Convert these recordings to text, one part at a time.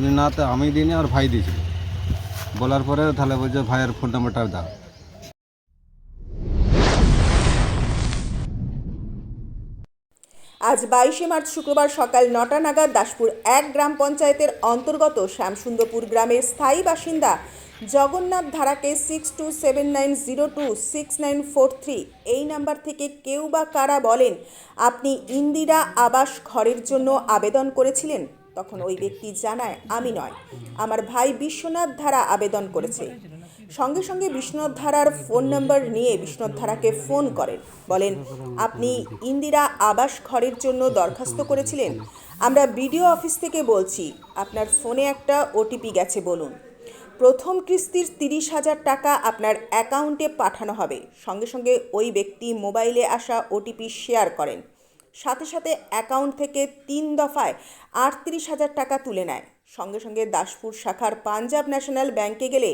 আমি না তো, আমি দিইনি আর ভাই দিয়েছিল বলার পরে তাহলে বলছে, ভাইয়ের ফোন নাম্বারটা দাও। আজ বাইশে মার্চ শুক্রবার সকাল নটা নাগাদ দাসপুর এক গ্রাম পঞ্চায়েতের অন্তর্গত শ্যামসুন্দরপুর গ্রামের স্থায়ী বাসিন্দা Jagannath ধারাকে six two seven nine zero two six nine four three এই নাম্বার থেকে কেউ বা কারা বলেন, আপনি ইন্দিরা আবাস ঘরের জন্য আবেদন করেছিলেন? তখন ওই ব্যক্তি জানায় আমি নয় আমার ভাই বিশ্বনাথ ধারা আবেদন করেছে। সঙ্গে সঙ্গে বিশ্বনাথ ধারার ফোন নম্বর নিয়ে বিশ্বনাথ ধারাকে ফোন করেন। বলেন আপনি ইন্দিরা আবাস ঘরের জন্য দরখাস্ত করেছিলেন? আমরা বিডিও অফিস থেকে বলছি আপনার ফোনে একটা ওটিপি গেছে বলুন। প্রথম কিস্তির তিরিশ হাজার টাকা আপনার অ্যাকাউন্টে পাঠানো হবে। সঙ্গে সঙ্গে ওই ব্যক্তি মোবাইলে আসা ওটিপি শেয়ার করেন। সাথে সাথে অ্যাকাউন্ট থেকে তিন দফায় আটত্রিশ হাজার টাকা তুলে নেয়। সঙ্গে সঙ্গে দাসপুর শাখার পাঞ্জাব ন্যাশনাল ব্যাংকে গেলে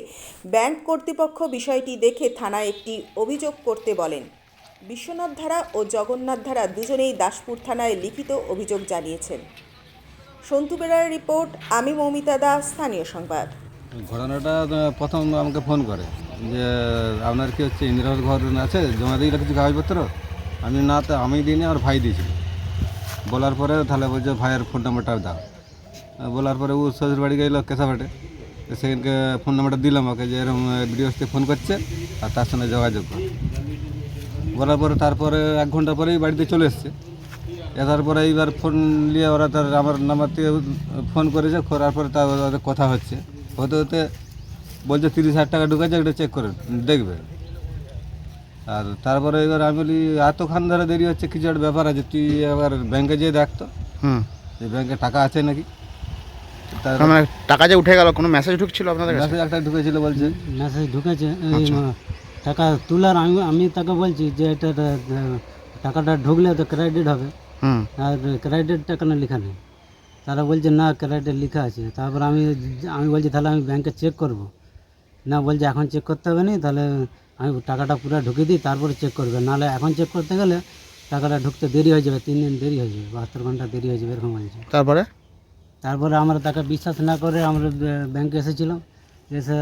ব্যাংক কর্তৃপক্ষ বিষয়টি দেখে থানায় একটি অভিযোগ করতে বলেন। বিশ্বনাথ ধারা ও জগন্নাথ ধারা দুজনেই দাসপুর থানায় লিখিত অভিযোগ জানিয়েছেন। সন্তু বেড়ার রিপোর্ট, আমি মৌমিতা দাস, স্থানীয় সংবাদ। ঘটনাটা প্রথম আমাকে ফোন করে যে, আপনার কি হচ্ছে ইন্দিরা ঘর আছে? জমা দিয়ে কিছু কাগজপত্র? আমি না তো, আমি দিইনি আর ভাই দিয়েছিল বলার পরে তাহলে বলছে, ভাইয়ের ফোন নাম্বারটা দাও। বলার পরে ও শ্বশুর বাড়ি গেলো কেসাবাটে সেখানকে ফোন নাম্বারটা দিলাম ওকে যে এরকম ভিডিও ফোন করছে আর তার সঙ্গে যোগাযোগ কর। বলার পরে তারপরে এক ঘণ্টা পরেই বাড়িতে চলে এসছে। এসার পরে এইবার ফোন নিয়ে ওরা তার আমার নাম্বার থেকে ফোন করেছে, করার পরে তার কথা হচ্ছে। হতে হতে বলছে, তিরিশ হাজার টাকা ঢুকেছে এটা চেক করে দেখবে। আর তারপরে এবার আমি বলি এতক্ষণ ধরে দেরি হচ্ছে কিছু একটা ব্যাপার আছে তুই এবার ব্যাংকে যেয়ে দেখতো হুম। যে ব্যাংকে টাকা আছে নাকি? তার মানে টাকা যে উঠে গেল কোনো মেসেজ ঢুকছিল আপনাদের কাছে? মেসেজ একটা ঢুকেছিল বলছে। মেসেজ ঢুকেছে এই টাকা তোলার আমি আমি তাকে বলছি যে এটা এটা, টাকাটা ঢুকলে তো ক্রেডিট হবে। হুম। আর ক্রেডিটটা কেন লেখা নেই? তারা বলছে না ক্রেডিট লেখা আছে। তারপর আমি আমি বলছি তাহলে আমি ব্যাংকে চেক করব। না বলছে এখন চেক করতে হবে না তাহলে আমি টাকাটা পুরো ঢুকে দিই তারপরে চেক করবে। নাহলে এখন চেক করতে গেলে টাকাটা ঢুকতে দেরি হয়ে যাবে তিন দিন দেরি হয়ে যাবে বাহাত্তর ঘণ্টা দেরি হয়ে যাবে এরকম হয়েছে তারপরে? তারপরে আমরা তাকে বিশ্বাস না করে আমরা ব্য- ব্যাংকে এসেছিলাম এসে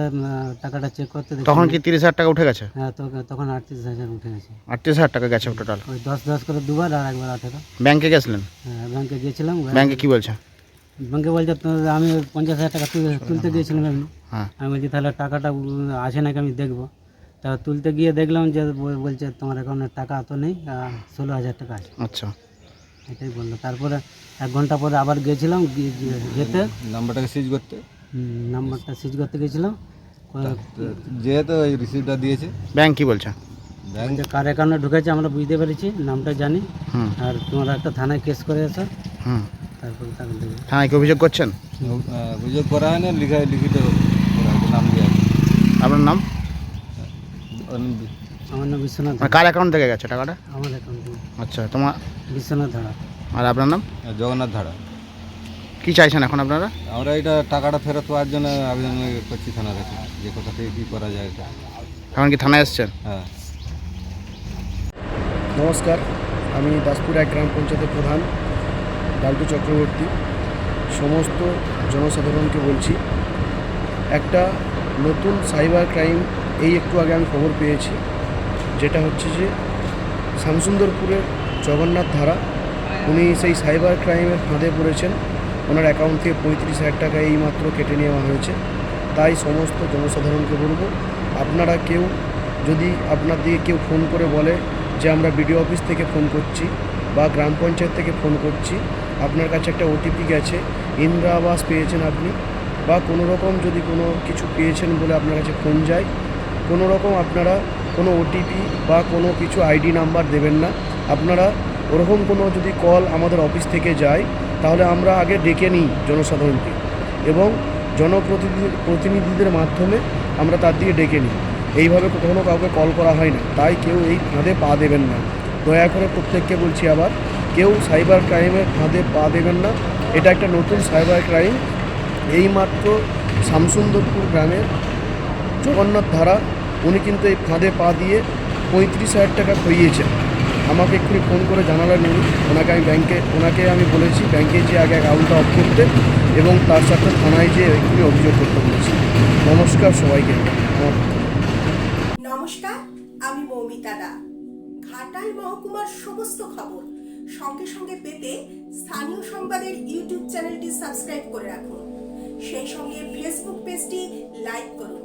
টাকাটা চেক করতে তখন কি তিরিশ হাজার টাকা উঠে গেছে? হ্যাঁ তখন আটত্রিশ হাজার উঠে গেছে। আটত্রিশ হাজার টাকা গেছে টোটাল ওই দশ দশ করে দুবার আর একবার আঠেরো। ব্যাংকে গেছিলেন? হ্যাঁ ব্যাংকে গিয়েছিলাম। ব্যাংকে কি বলছে? ব্যাংকে বলছে আমি পঞ্চাশ হাজার টাকা তুলে- তুলতে গিয়েছিলাম এমনি হ্যাঁ। আমি বলছি তাহলে টাকাটা আছে নাকি আমি দেখব। তা তুলতে গিয়ে দেখলাম যে বলছে তোমার অ্যাকাউন্টে টাকা তো নেই ষোলো হাজার টাকা আছে। আচ্ছা। এটাই বলল। তারপরে এক ঘণ্টা পরে আবার গিয়েছিলাম গিয়ে গিয়ে- যেতে। নাম্বারটাকে সিজ করতে? নাম্বারটা সিজ করতে গেছিলাম। যেহেতু ওই রিসিপ্টটা দিয়েছে। ব্যাংক কী বলছে? ব্যাংক? কার অ্যাকাউন্টে ঢুকেছে আমরা বুঝতে পেরেছি নামটা জানি। হুম। আর তোমরা একটা থানায় কেস করে এসো হুম। তারপরে থানায় কি অভিযোগ করছেন? অভিযোগ করা হয় না লিখা লিখিত নাম দিয়ে আপনার নাম? আমার নাম বিশ্বনাথ কার অ্যাকাউন্ট থেকে গেছে টাকাটা? আমার অ্যাকাউন্টে আচ্ছা তোমার? বিশ্বনাথ ধারা। আর আপনার নাম? জগন্নাথ ধারা। কি চাইছেন এখন আপনারা? আমরা এটা টাকাটা ফেরত পাওয়ার জন্য আবেদন করছি কাছে যে কোথা থেকে কী করা যায় এটা। এখন কি থানায় এসছেন? হ্যাঁ। নমস্কার আমি দাসপুর এক গ্রাম পঞ্চায়েতের প্রধান লালটু চক্রবর্তী। সমস্ত জনসাধারণকে বলছি একটা নতুন সাইবার ক্রাইম এই একটু আগে আমি খবর পেয়েছি, যেটা হচ্ছে যে শামসুন্দরপুরের জগন্নাথ ধারা, উনি সেই সাইবার ক্রাইমের ফাঁদে পড়েছেন। ওনার অ্যাকাউন্ট থেকে পঁয়ত্রিশ হাজার টাকা এইমাত্র কেটে নেওয়া হয়েছে। তাই সমস্ত জনসাধারণকে বলব, আপনারা কেউ যদি আপনার দিকে কেউ ফোন করে বলে যে আমরা বিডিও অফিস থেকে ফোন করছি বা গ্রাম পঞ্চায়েত থেকে ফোন করছি, আপনার কাছে একটা ওটিপি গেছে ইন্দিরা আবাস পেয়েছেন আপনি, বা কোনো রকম যদি কোনো কিছু পেয়েছেন বলে আপনার কাছে ফোন যায় কোনো রকম আপনারা কোনো ওটিপি বা কোনো কিছু আইডি নাম্বার দেবেন না। আপনারা ওরকম কোনো যদি কল আমাদের অফিস থেকে যায়, তাহলে আমরা আগে ডেকে নিই জনসাধারণকে এবং জনপ্রতিনিধি, প্রতিনিধিদের মাধ্যমে আমরা তার দিকে ডেকে নিই। এইভাবে কখনো কাউকে কল করা হয় না। তাই কেউ এই ফাঁদে পা দেবেন না। দয়া করে প্রত্যেককে বলছি আবার, কেউ সাইবার ক্রাইমের ফাঁদে পা দেবেন না। এটা একটা নতুন সাইবার ক্রাইম। এইমাত্র শামসুন্দরপুর গ্রামের জগন্নাথ ধারা, উনি কিন্তু এই ফাঁদে পা দিয়ে পঁয়ত্রিশ হাজার টাকা খইয়েছেন। আমাকে এক্ষুনি ফোন করে জানালেন উনি। ওনাকে আমি ব্যাংকে, ওনাকে আমি বলেছি, ব্যাংকে যে আগে অ্যাকাউন্টটা অফ করতে এবং তার সাথে থানায় যে এক্ষুনি অভিযোগ করতে বলেছি। নমস্কার সবাইকে। নমস্কার, আমি মৌমিতা দা। ঘাটাল মহকুমার সমস্ত খবর সঙ্গে সঙ্গে পেতে স্থানীয় সংবাদের ইউটিউব চ্যানেলটি সাবস্ক্রাইব করে রাখুন। সেই সঙ্গে ফেসবুক পেজটি লাইক করুন।